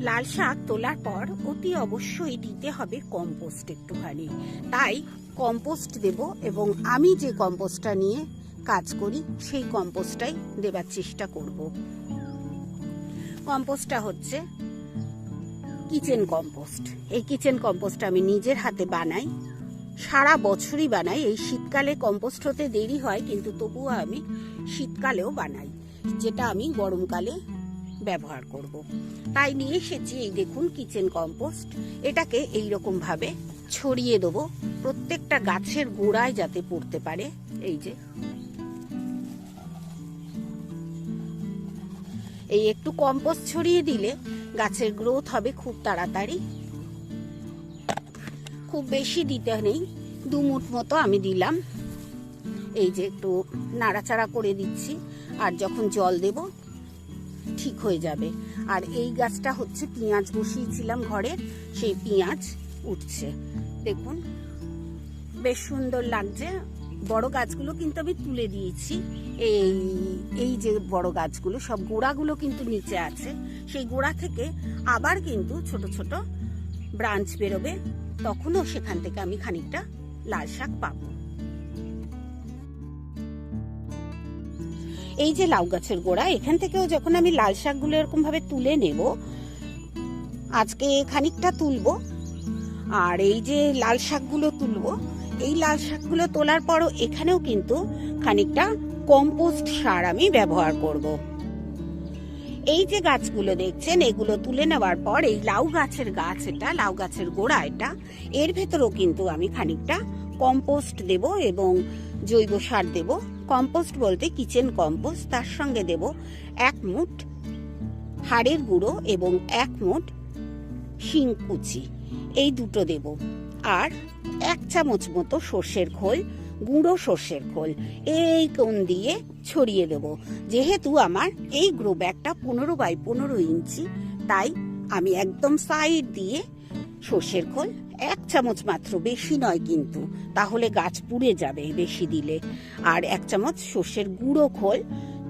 লাল শাক তোলার পর অতি অবশ্যই দিতে হবে কম্পোস্ট একটুখানি। তাই কম্পোস্ট দেব এবং আমি যে কম্পোস্টটা নিয়ে কাজ করি, সেই কম্পোস্টটাই দেবার চেষ্টা করব। কম্পোস্টটা হচ্ছে কিচেন কম্পোস্ট। এই কিচেন কম্পোস্ট আমি নিজের হাতে বানাই। সারা বছরই বানাই। এই শীতকালে কম্পোস্ট হতে দেরি হয়, কিন্তু তবুও আমি শীতকালেও বানাই, যেটা আমি গরমকালে ব্যবহার করব। তাই নিয়ে এসেছি এই দেখুন কিচেন কম্পোস্ট। এটাকে এই ভাবে ছড়িয়ে দেবো। প্রত্যেকটা গাছের গোড়ায় যাতে পড়তে পারে। এই যে। এই একটু কম্পোস্ট ছড়িয়ে দিলে গাছের গ্রোথ হবে খুব তাড়াতাড়ি। খুব বেশি দিতে নেই। দু মুঠ মতো আমি দিলাম। এই যে একটু নাড়াচাড়া করে দিচ্ছি। আর যখন জল দেব ঠিক হয়ে যাবে। আর এই গাছটা হচ্ছে পেঁয়াজ, বসিয়েছিলাম ঘরে, সেই পেঁয়াজ উঠছে। দেখুন, বেশ সুন্দর লাগছে। বড় গাছগুলো কিন্তু আমি তুলে দিয়েছি। এই এই যে বড় গাছগুলো, সব গোড়াগুলো কিন্তু নিচে আছে। সেই গোড়া থেকে আবার কিন্তু ছোট ছোট ব্রাঞ্চ বেরোবে। তখনও সেখান থেকে আমি খানিকটা লাল শাক পাবো। এই যে লাউ গাছের গোড়া, এখান থেকেও যখন আমি লাল শাকগুলো এরকম ভাবে তুলে নেব, আজকে খানিকটা তুলবো আর এই যে লাল শাকগুলো তুলবো, এই লাল শাকগুলো তোলার পরও এখানেও কিন্তু খানিকটা কম্পোস্ট সার আমি ব্যবহার করব। এই যে গাছগুলো দেখছেন, এগুলো তুলে নেওয়ার পর এই লাউ গাছের গাছ এটা, লাউ গাছের গোড়া এটা, এর ভেতরেও কিন্তু আমি খানিকটা কম্পোস্ট দেব এবং জৈব সার দেব কম্পোস্ট বলতে কিচেন কম্পোস্ট তার সঙ্গে দেব এক মুঠ হাড়ের গুঁড়ো এবং এক মুঠ শিংকুচি এই দুটো দেব। আর এক চামচ মতো সর্ষের খোল, গুঁড়ো সর্ষের খোল, এই কোন দিয়ে ছড়িয়ে দেব। যেহেতু আমার এই গ্রো ব্যাগটা পনেরো বাই পনেরো ইঞ্চি, তাই আমি একদম সাইড দিয়ে সর্ষের খোল এক চামচ মাত্র, বেশি নয় কিন্তু। তাহলে গাছ পুড়ে যাবে বেশি দিলে। আর এক চামচ সর্ষের গুঁড়ো খোল,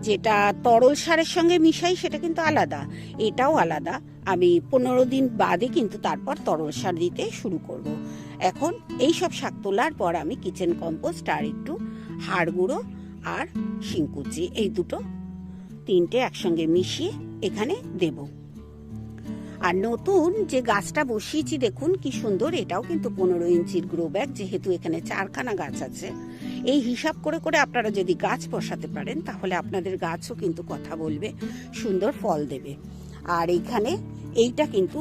যেটা তরল সারের সঙ্গে মিশাই, সেটা কিন্তু আলাদা। এটাও আলাদা। আমি পনেরো দিন বাদে কিন্তু তারপর তরল সার দিতে শুরু করব। এখন এই সব শাক তোলার পর আমি কিচেন কম্পোস্ট আর একটু হাড় গুঁড়ো আর শিংকুচি, এই দুটো তিনটে একসঙ্গে মিশিয়ে এখানে দেব। আর নতুন যে গাছটা বসিয়েছি, দেখুন কি সুন্দর, এটাও কিন্তু পনেরো ইঞ্চির গ্রো ব্যাগ যেহেতু এখানে চারখানা গাছ আছে। এই হিসাব করে করে আপনারা যদি গাছ বসাতে পারেন, তাহলে আপনাদের গাছও কিন্তু কথা বলবে, সুন্দর ফল দেবে। আর এইখানে এইটা কিন্তু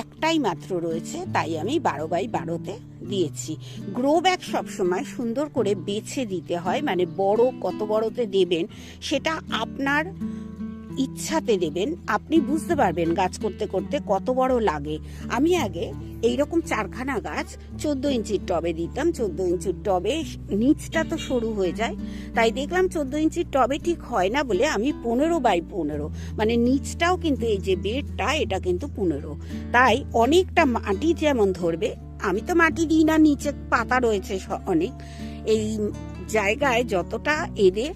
একটাই মাত্র রয়েছে, তাই আমি বারো বাই বারোতে দিয়েছি। গ্রো ব্যাগ সবসময় সুন্দর করে বেছে দিতে হয় মানে বড় কত বড়তে দেবেন, সেটা আপনার ইচ্ছাতে দেবেন আপনি বুঝতে পারবেন গাছ করতে করতে কত বড় লাগে। আমি আগে এইরকম চারখানা গাছ চোদ্দ ইঞ্চির টবে দিতাম, চোদ্দ ইঞ্চির টবে নিচটা তো সরু হয়ে যায়, তাই দেখলাম চোদ্দ ইঞ্চির টবে ঠিক হয় না বলে আমি পনেরো বাই পনেরো। মানে নিচটাও কিন্তু এই যে বেডটা, এটা কিন্তু পনেরো। তাই অনেকটা মাটি যেমন ধরবে, আমি তো মাটি দিই না, নিচে পাতা রয়েছে অনেক। এই জায়গায় যতটা এদের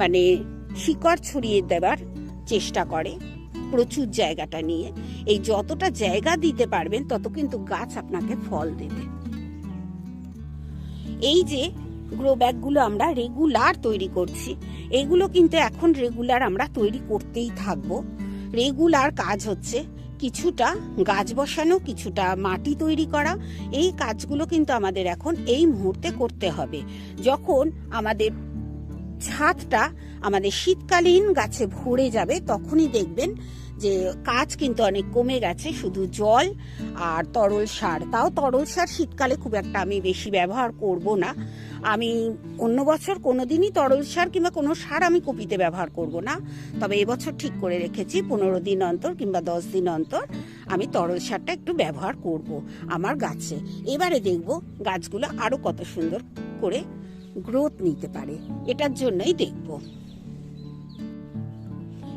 মানে শিকড় ছড়িয়ে দেবার চেষ্টা করে প্রচুর জায়গাটা নিয়ে। এই যতটা জায়গা দিতে পারবেন, তত কিন্তু গাছ আপনাকে ফল দেবে। এই যে গ্রো ব্যাগগুলো আমরা রেগুলার তৈরি করছি, এগুলো কিন্তু এখন রেগুলার আমরা তৈরি করতেই থাকব। রেগুলার কাজ হচ্ছে কিছুটা গাছ বসানো, কিছুটা মাটি তৈরি করা। এই কাজগুলো কিন্তু আমাদের এখন এই মুহূর্তে করতে হবে। যখন আমাদের ছাদটা আমাদের শীতকালীন গাছে ভরে যাবে, তখনই দেখবেন যে কাজ কিন্তু অনেক কমে গেছে, শুধু জল আর তরল সার। তাও তরল সার শীতকালে খুব একটা আমি বেশি ব্যবহার করব না। আমি অন্য বছর কোনোদিনই তরল সার কিংবা কোনো সার আমি কপিতে ব্যবহার করব না। তবে এবছর ঠিক করে রেখেছি, পনেরো দিন অন্তর কিংবা দশ দিন অন্তর আমি তরল সারটা একটু ব্যবহার করব আমার গাছে। এবারে দেখব গাছগুলো আরও কত সুন্দর করে গ্রোথ নিতে পারে। এটার জন্যই দেখব।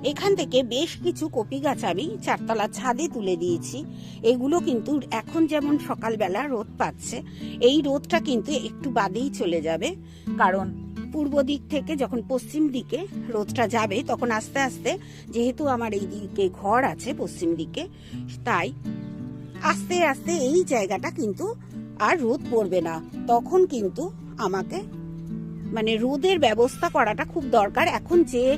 এখান থেকে বেশ কিছু কপি গাছ আমি চারতলা ছাদে তুলে দিয়েছি। এগুলো কিন্তু এখন যেমন সকালবেলা রোদ পাচ্ছে, এই রোদটা কিন্তু একটু বাদেই চলে যাবে। কারণ পূর্ব দিক থেকে যখন পশ্চিম দিকে রোদটা যাবে, তখন আস্তে আস্তে যেহেতু আমার এই দিকে ঘর আছে পশ্চিম দিকে, তাই আস্তে আস্তে এই জায়গাটা কিন্তু আর রোদ পড়বে না। তখন কিন্তু আমাকে মানে রোদের ব্যবস্থা করাটা খুব দরকার। এখন যে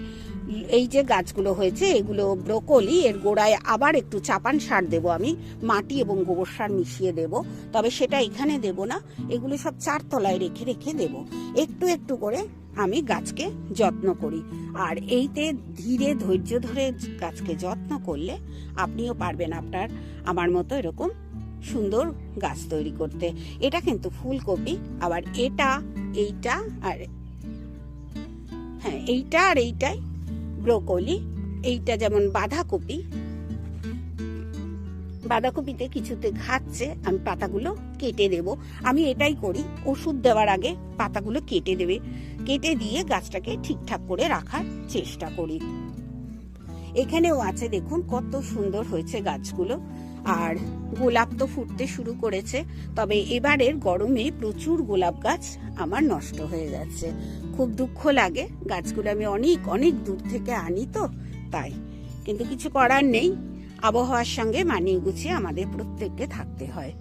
এই যে গাছগুলো হয়েছে, এগুলো ব্রোকলি, এর গোড়ায় আবার একটু চাপান সার দেব আমি। মাটি এবং গোবর সার মিশিয়ে দেব। তবে সেটা এখানে দেব না, এগুলো সব চারতলায় রেখে রেখে দেব। একটু একটু করে আমি গাছকে যত্ন করি। আর এইতে ধীরে, ধৈর্য ধরে গাছকে যত্ন করলে আপনিও পারবেন আপনার, আমার মতো এরকম সুন্দর গাছ তৈরি করতে। এটা কিন্তু ফুলকপি, আবার এটা, এইটা আর হ্যাঁ এইটা আর এইটাই ব্রোকলি। এইটা যেমন বাঁধাকপি। বাঁধাকপিতে কিছুতে খাচ্ছে আমি পাতাগুলো কেটে দেব। আমি এটাই করি, ওষুধ দেওয়ার আগে পাতাগুলো কেটে দেবে। কেটে দিয়ে গাছটাকে ঠিকঠাক করে রাখার চেষ্টা করি। এখানেও আছে, দেখুন, কত সুন্দর হয়েছে গাছগুলো। আর গোলাপ তো ফুটতে শুরু করেছে, তবে এবারের গরমে প্রচুর গোলাপ গাছ আমার নষ্ট হয়ে যাচ্ছে। খুব দুঃখ লাগে, গাছগুলো আমি অনেক অনেক দূর থেকে আনি তো, তাই। কিন্তু কিছু করার নেই, আবহাওয়ার সঙ্গে মানিয়ে গুছিয়ে আমাদের প্রত্যেককে থাকতে হয়।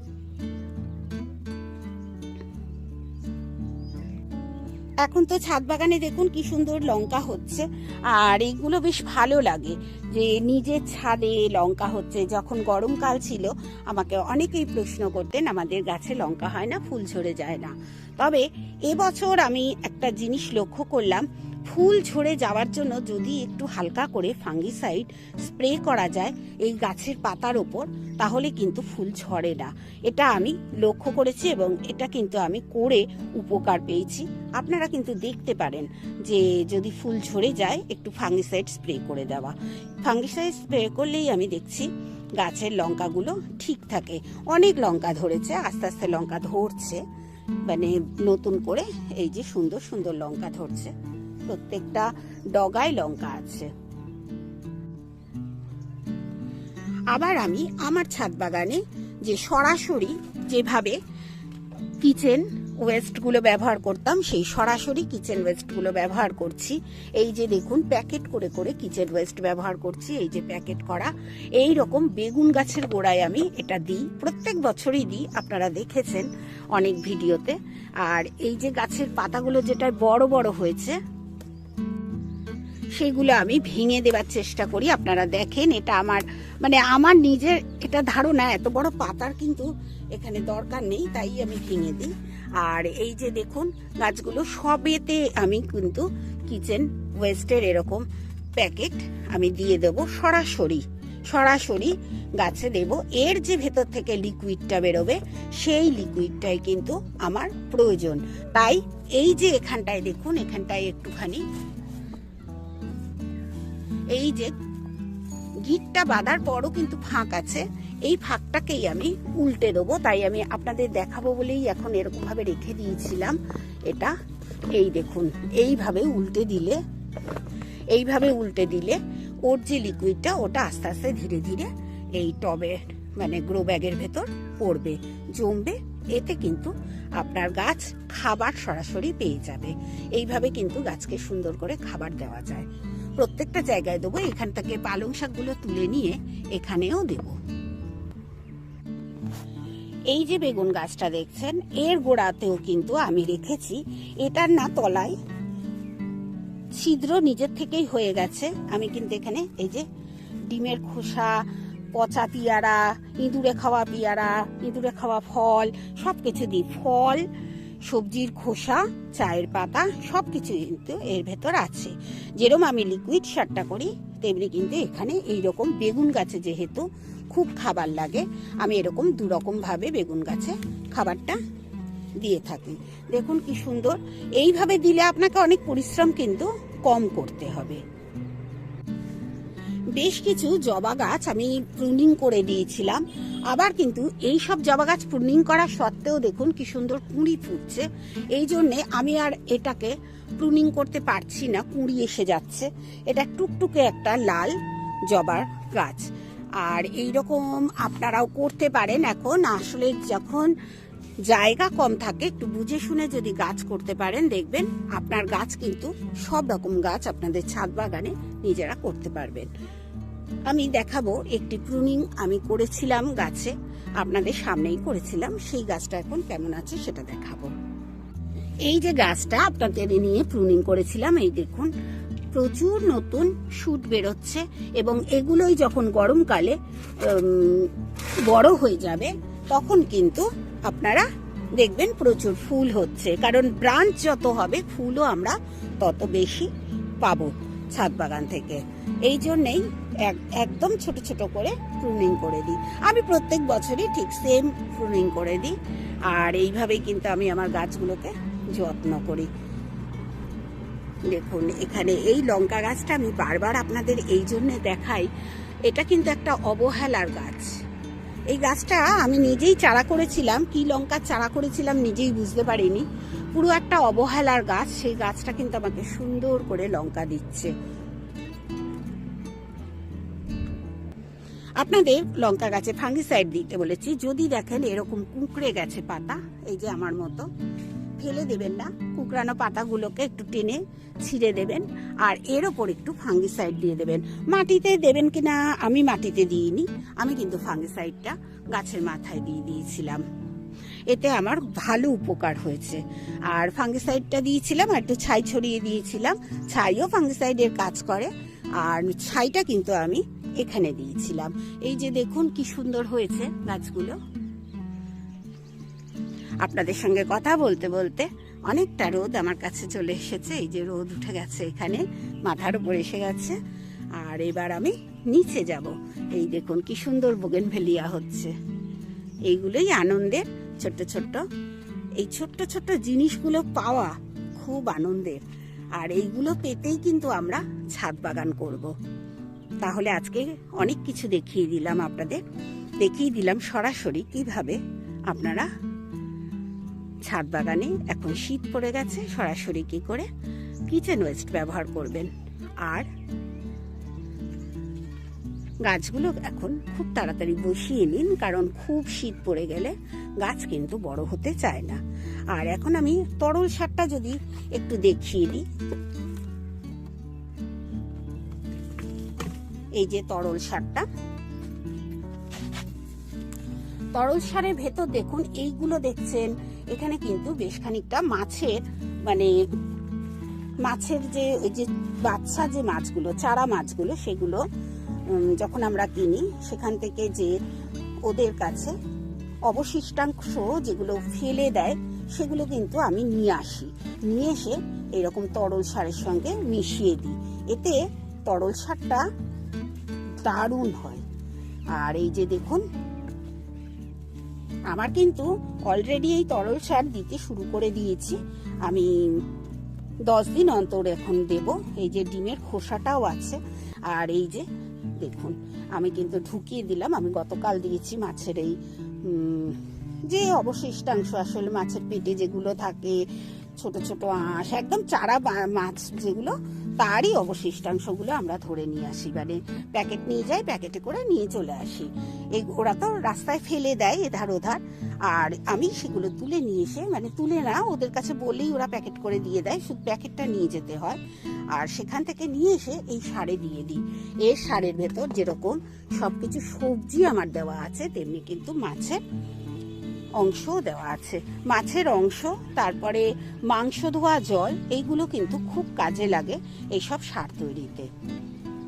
এখন তো ছাদ বাগানে দেখুন কি সুন্দর লঙ্কা হচ্ছে। আর এইগুলো বেশ ভালো লাগে যে নিজের ছাদে লঙ্কা হচ্ছে। যখন গরমকাল ছিল, আমাকে অনেকেই প্রশ্ন করতেন, আমাদের গাছে লঙ্কা হয় না, ফুল ঝরে যায় না? তবে এবছর আমি একটা জিনিস লক্ষ্য করলাম ফুল ঝরে যাওয়ার জন্য যদি একটু হালকা করে ফাঙ্গিসাইড স্প্রে করা যায় এই গাছের পাতার ওপর, তাহলে কিন্তু ফুল ঝরে না। এটা আমি লক্ষ্য করেছি এবং এটা কিন্তু আমি করে উপকার পেয়েছি। আপনারা কিন্তু দেখতে পারেন যে যদি ফুল ঝরে যায়, একটু ফাঙ্গিসাইড স্প্রে করে দেওয়া। ফাঙ্গিসাইড স্প্রে করলেই আমি দেখছি গাছের লঙ্কাগুলো ঠিক থাকে। অনেক লঙ্কা ধরেছে, আস্তে আস্তে লঙ্কা ধরছে। মানে নতুন করে এই যে সুন্দর সুন্দর লঙ্কা ধরছে। প্রত্যেকটা ডগায় লঙ্কা আছে। আবার আমি আমার ছাদ বাগানে যে সরাসরি যেভাবে কিচেন ওয়েস্টগুলো ব্যবহার করতাম, সেই সরাসরি কিচেন ওয়েস্টগুলো ব্যবহার করছি। এই যে দেখুন, প্যাকেট করে করে কিচেন ওয়েস্ট ব্যবহার করছি, এই যে প্যাকেট করা। এই রকম বেগুন গাছের গোড়ায় আমি এটা দিই। প্রত্যেক বছরই দিই, আপনারা দেখেছেন অনেক ভিডিওতে। আর এই যে গাছের পাতাগুলো যেটা বড় বড় হয়েছে সেগুলো আমি ভেঙে দেওয়ার চেষ্টা করি, আপনারা দেখেন, এটা আমার মানে আমার নিজের এটা ধারণা, এত বড় পাতার কিন্তু এখানে দরকার নেই, তাই আমি ভেঙে দিই। আর এই যে দেখুন, গাছগুলো সবেতে আমি কিন্তু কিচেন ওয়েস্টের এরকম প্যাকেট আমি দিয়ে দেব সরাসরি সরাসরি গাছে দেব। এর যে ভেতর থেকে লিকুইডটা বেরোবে, সেই লিকুইডটাই কিন্তু আমার প্রয়োজন। তাই এই যে এখানটায় দেখুন, এখানটায় একটুখানি এই যে গিটটা বাঁধার পরও কিন্তু ফাঁক আছে। এই ফাঁকটাকেই আমি উল্টে দেবো, তাই আমি আপনাদের দেখাবো বলেই এখন এরকমভাবে রেখে দিয়েছিলাম এটা। এই দেখুন, এইভাবে উল্টে দিলে, এইভাবে উল্টে দিলে ওর যে লিকুইডটা ওটা আস্তে আস্তে ধীরে ধীরে এই টবে মানে গ্রো ব্যাগের ভেতর পড়বে, জমবে। এতে কিন্তু আপনার গাছ খাবার সরাসরি পেয়ে যাবে। এইভাবে কিন্তু গাছকে সুন্দর করে খাবার দেওয়া যায়। প্রত্যেকটা জায়গায় দেবো, এখান থেকে পালং শাকগুলো তুলে নিয়ে এখানেও দেব। এই যে বেগুন গাছটা দেখছেন, এর গোড়াতেও কিন্তু আমি রেখেছি, এটার না তলায়। ছিদ্র নিজের থেকেই হয়ে গেছে, আমি কিন্তু এখানে এই যে ডিমের খোসা, পচা পিয়ারা, ইঁদুরে খাওয়া পিয়ারা, ইঁদুরে খাওয়া ফল সব কিছু দিই। ফল সবজির খোসা, চায়ের পাতা সব কিছু কিন্তু এর ভেতর আছে। যেরকম আমি লিকুইড সারটা করি, তেমনি কিন্তু এখানে এই রকম বেগুন গাছে যেহেতু খুব খাবার লাগে, আমি এরকম দু রকম ভাবে বেগুন গাছে খাবারটা দিয়ে থাকি। দেখুন কি সুন্দর। এইভাবে দিলে আপনাকে অনেক পরিশ্রম কিন্তু কম করতে হবে। বেশ কিছু জবা গাছ আমি প্রুনিং করে দিয়েছিলাম। আবার কিন্তু এই সব জবা গাছ প্রুনিং করা সত্ত্বেও দেখুন কি সুন্দর কুঁড়ি ফুটছে। এই জন্যে আমি আর এটাকে প্রুনিং করতে পারছি না, কুঁড়ি এসে যাচ্ছে। এটা টুকটুকে একটা লাল জবার গাছ। আর এই রকম আপনারাও করতে পারেন এখন। আসলে যখন জায়গা কম থাকে, একটু বুঝে শুনে যদি গাছ করতে পারেন, দেখবেন আপনার গাছ কিন্তু সব রকম গাছ আপনাদের ছাদ বাগানে নিজেরা করতে পারবেন। আমি দেখাবো একটি প্রুনিং আমি করেছিলাম গাছে। আপনাদের সামনেই করেছিলাম, সেই গাছটা এখন কেমন আছে সেটা দেখাবো। এই যে গাছটা আপনাদের নিয়ে প্রুনিং করেছিলাম, এই দেখুন, প্রচুর নতুন শুট বেরোচ্ছে এবং এগুলোই যখন গরমকালে বড় হয়ে যাবে, তখন কিন্তু আপনারা দেখবেন প্রচুর ফুল হচ্ছে। কারণ ব্রাঞ্চ যত হবে, ফুলও আমরা তত বেশি পাবো ছাদ বাগান থেকে। এই জন্যেই একদম ছোট ছোট করে প্রুনিং করে দিই। আমি প্রত্যেক বছরই ঠিক সেম প্রুনিং করে দিই। আর এইভাবেই কিন্তু আমি আমার গাছগুলোকে যত্ন করি। দেখুন, এখানে এই লঙ্কা গাছটা আমি বারবার আপনাদের এই জন্যে দেখাই, এটা কিন্তু একটা অবহেলার গাছ। এই গাছটা আমি নিজেই চারা করেছিলাম, কি লঙ্কার চারা করেছিলাম নিজেই বুঝতে পারিনি। পুরো একটা অবহেলার গাছ, সেই গাছটা কিন্তু আমাকে সুন্দর করে লঙ্কা দিচ্ছে। আপনাদের লঙ্কা গাছে ফাঙ্গিসাইড দিতে বলেছি। যদি দেখেন এরকম কুঁকড়ে গেছে পাতা, এই যে আমার মতো, ফেলে দেবেন না। কুকরানো পাতাগুলোকে একটু টেনে ছিঁড়ে দেবেন আর এর ওপর একটু ফাঙ্গিসাইড দিয়ে দেবেন। মাটিতে দেবেন কিনা আমি মাটিতে দিইনি, আমি কিন্তু ফাঙ্গিসাইডটা গাছের মাথায় দিয়ে দিয়েছিলাম। এতে আমার ভালো উপকার হয়েছে। আর ফাঙ্গিসাইডটা দিয়েছিলাম, আর একটু ছাই ছড়িয়ে দিয়েছিলাম। ছাইও ফাঙ্গিসাইডের কাজ করে। আর ছাইটা কিন্তু আমি এখানে দিয়েছিলাম। এই যে দেখুন কি সুন্দর হয়েছে গাছগুলো। আপনাদের সঙ্গে কথা বলতে বলতে অনেকটা রোদ আমার কাছে চলে এসেছে। এই যে রোদ উঠে গেছে এখানে, মাথার উপর এসে গেছে। আর এবার আমি নিচে যাব। এই দেখুন কি সুন্দর বোগেন ভেলিয়া হচ্ছে। এইগুলোই আনন্দের ছোট্ট ছোট্ট, এই ছোট্ট ছোট্ট জিনিসগুলো পাওয়া খুব আনন্দের। আর এইগুলো পেতেই কিন্তু আমরা ছাদ বাগান করব। তাহলে আজকে অনেক কিছু দেখিয়ে দিলাম আপনাদের। দেখিয়ে দিলাম সরাসরি কীভাবে আপনারা ছাদ বাগানে এখন শীত পড়ে গেছে, সরাসরি কি করে কিচেন ওয়েস্ট ব্যবহার করবেন। আর গাছগুলো এখন খুব তাড়াতাড়ি বসিয়ে নিন, কারণ খুব শীত পড়ে গেলে গাছ কিন্তু বড় হতে চায় না। আর এখন আমি তরল সারটা যদি একটু দেখিয়ে দিই। এই যে তরল সারটা। তরল সারের ভেতর দেখুন, এইগুলো দেখছেন, এখানে কিন্তু বেশ খানিকটা মাছের মানে মাছের যে ওই যে বাচ্চা যে মাছগুলো, চারা মাছগুলো, সেগুলো যখন আমরা কিনি, সেখান থেকে যে ওদের কাছে অবশিষ্টাংশ যেগুলো ফেলে দেয়, সেগুলো কিন্তু আমি নিয়ে আসি। নিয়ে এসে এরকম তরল সারের সঙ্গে মিশিয়ে দিই। এতে তরল সারটা দারুণ হয়। আর এই যে দেখুন, আমার কিন্তু অলরেডি এই তরল সার দিতে শুরু করে দিয়েছি। আমি দশ দিন অন্তর এখন দেব। এই যে ডিমের খোসাটাও আছে। আর এই যে দেখুন, আমি কিন্তু ঢুকিয়ে দিলাম। আমি গতকাল দিয়েছি মাছের এই যে অবশিষ্টাংশ, আসলে মাছের পেটে যেগুলো থাকে ছোট ছোট আঁশ, একদম চারা মাছ যেগুলো, তারই অবশিষ্টাংশগুলো আমরা ধরে নিয়ে আসি। মানে প্যাকেট নিয়ে যাই, প্যাকেটে করে নিয়ে চলে আসি। এই ওরা তো রাস্তায় ফেলে দেয় এধার ওধার। আর আমি সেগুলো তুলে নিয়ে এসে মানে তুলে না, ওদের কাছে বলেই ওরা প্যাকেট করে দিয়ে দেয়। শুধু প্যাকেটটা নিয়ে যেতে হয়। আর সেখান থেকে নিয়ে এসে এই সারে দিয়ে দিই। এর সারের ভেতর যেরকম সবকিছু সবজি আমার দেওয়া আছে, তেমনি কিন্তু মাছের অংশও দেওয়া আছে। মাছের অংশ, তারপরে মাংস ধোয়া জল, এইগুলো কিন্তু খুব কাজে লাগে এইসব সার তৈরিতে।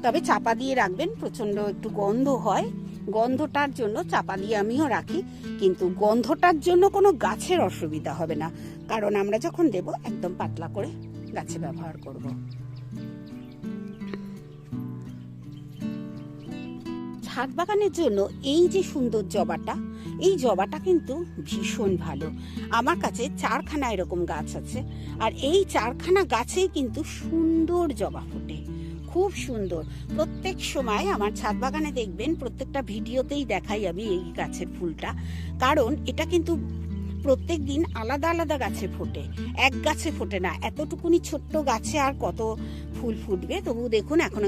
তবে চাপা দিয়ে রাখবেন প্রচণ্ড একটু গন্ধ হয়। গন্ধটার জন্য চাপা দিয়ে আমিও রাখি, কিন্তু গন্ধটার জন্য কোনো গাছের অসুবিধা হবে না, কারণ আমরা যখন দেব একদম পাতলা করে গাছে ব্যবহার করব। ছাদ বাগানের জন্য এই যে সুন্দর জবাটা, এই জবাটা কিন্তু ভীষণ ভালো। আমার কাছে চারখানা এরকম গাছ আছে, আর এই চারখানা গাছেই কিন্তু সুন্দর জবা ফোটে, খুব সুন্দর। প্রত্যেক সময় আমার ছাদ বাগানে দেখবেন, প্রত্যেকটা ভিডিওতেই দেখাই আমি এই গাছের ফুলটা, কারণ এটা কিন্তু প্রত্যেক দিন আলাদা আলাদা গাছে ফোটে, এক গাছে ফোটে না। এতটুকুনি ছোট্ট গাছে আর কত ফুল ফুটবে? তবু দেখুন, এখন